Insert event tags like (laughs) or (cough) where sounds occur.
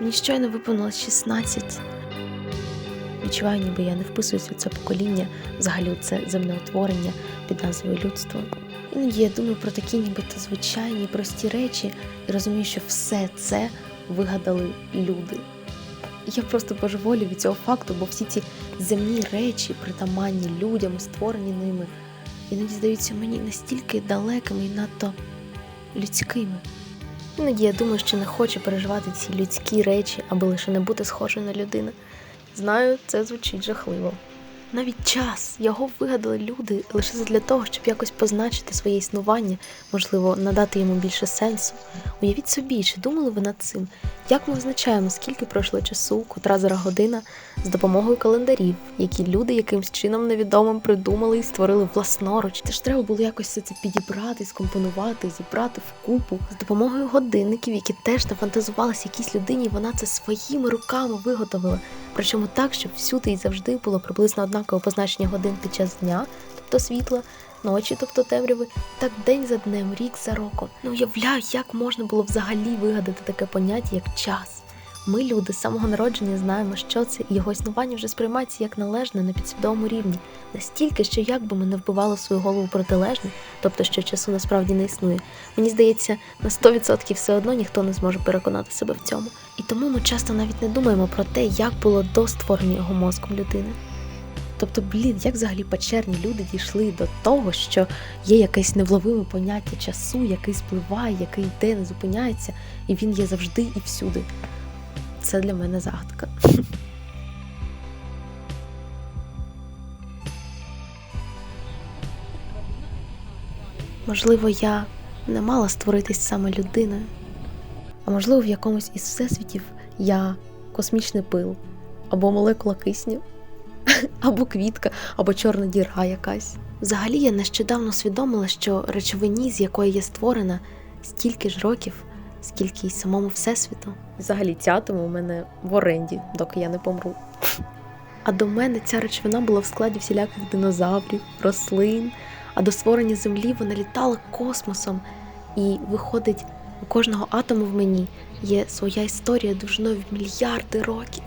Мені щойно виповнилось 16. Відчуваю, ніби я не вписуюсь у це покоління, взагалі у це земне утворення під назвою людство. Іноді я думаю про такі нібито звичайні, прості речі і розумію, що все це вигадали люди. Я просто божеволю від цього факту, бо всі ці земні речі, притаманні людям, створені ними, іноді здаються мені настільки далекими і надто людськими. Іноді я думаю, що не хочу переживати ці людські речі, аби лише не бути схожою на людину. Знаю, це звучить жахливо. Навіть час його вигадали люди лише для того, щоб якось позначити своє існування, можливо, надати йому більше сенсу. Уявіть собі, чи думали ви над цим? Як ми визначаємо, скільки пройшло часу, котра зараз година, з допомогою календарів, які люди якимсь чином невідомим придумали і створили власноруч. Це ж треба було якось все це підібрати, скомпонувати, зібрати вкупу з допомогою годинників, які теж нафантазувалися якійсь людині, вона це своїми руками виготовила. Причому так, щоб всюди і завжди було приблизно однакове позначення годин під час дня, тобто світла, ночі, тобто темряви, так день за днем, рік за роком. Не уявляю, як можна було взагалі вигадати таке поняття, як час. Ми, люди, з самого народження знаємо, що це, і його існування вже сприймається як належне на підсвідомому рівні, настільки, що як би ми не вбивали свою голову протилежне, тобто що часу насправді не існує, мені здається, на 100% все одно ніхто не зможе переконати себе в цьому. І тому ми часто навіть не думаємо про те, як було до створення його мозком людини. Тобто, блін, як взагалі печерні люди дійшли до того, що є якесь невловиме поняття часу, який спливає, який йде, не зупиняється, і він є завжди і всюди. Це для мене загадка. Можливо, я не мала створитись саме людиною, а можливо, в якомусь із всесвітів я космічний пил, або молекула кисню, (laughs) або квітка, або чорна діра якась. Взагалі, я нещодавно усвідомила, що речовині, з якої я створена, стільки ж років, скільки й самому всесвіту. Взагалі, цятому у мене в оренді, доки я не помру. А до мене ця речовина була в складі всіляких динозаврів, рослин, а до створення землі вона літала космосом. І виходить, у кожного атому в мені є своя історія довжиною в мільярди років.